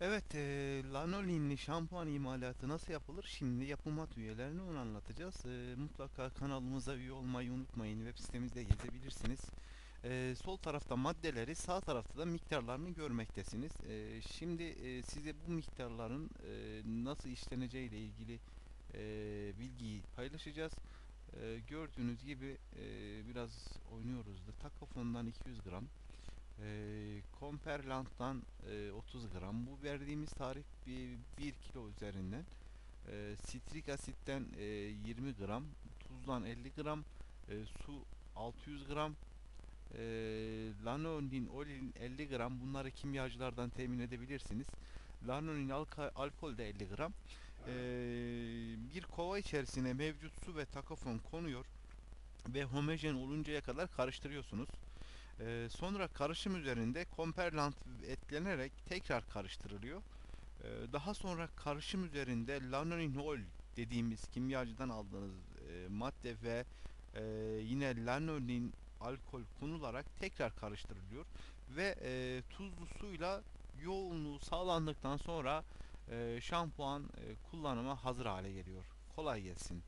Evet, e, lanolinli şampuan imalatı nasıl yapılır? Şimdi yapımat üyelerine onu anlatacağız. E, mutlaka kanalımıza üye olmayı unutmayın. Web sitemizde gezebilirsiniz. E, sol tarafta maddeleri, sağ tarafta da miktarlarını görmektesiniz. E, şimdi e, size bu miktarların e, nasıl işleneceği ile ilgili e, bilgiyi paylaşacağız. E, gördüğünüz gibi e, biraz oynuyoruz da Takofon'dan 200 gram. E, Comperland'dan e, 30 gram. Bu verdiğimiz tarif bir, 1 kilo üzerinden. E, sitrik asitten e, 20 gram. Tuzdan 50 gram. E, su 600 gram. E, lanolin, olin 50 gram. Bunları kimyacılardan temin edebilirsiniz. Lanolin alka- alkol de 50 gram. E, bir kova içerisine mevcut su ve takofon konuyor ve homojen oluncaya kadar karıştırıyorsunuz. Ee, sonra karışım üzerinde komperlant eklenerek tekrar karıştırılıyor. Ee, daha sonra karışım üzerinde lanolinol dediğimiz kimyacıdan aldığınız e, madde ve e, yine lanolin alkol konularak tekrar karıştırılıyor ve e, tuzlu suyla yoğunluğu sağlandıktan sonra e, şampuan e, kullanıma hazır hale geliyor. Kolay gelsin.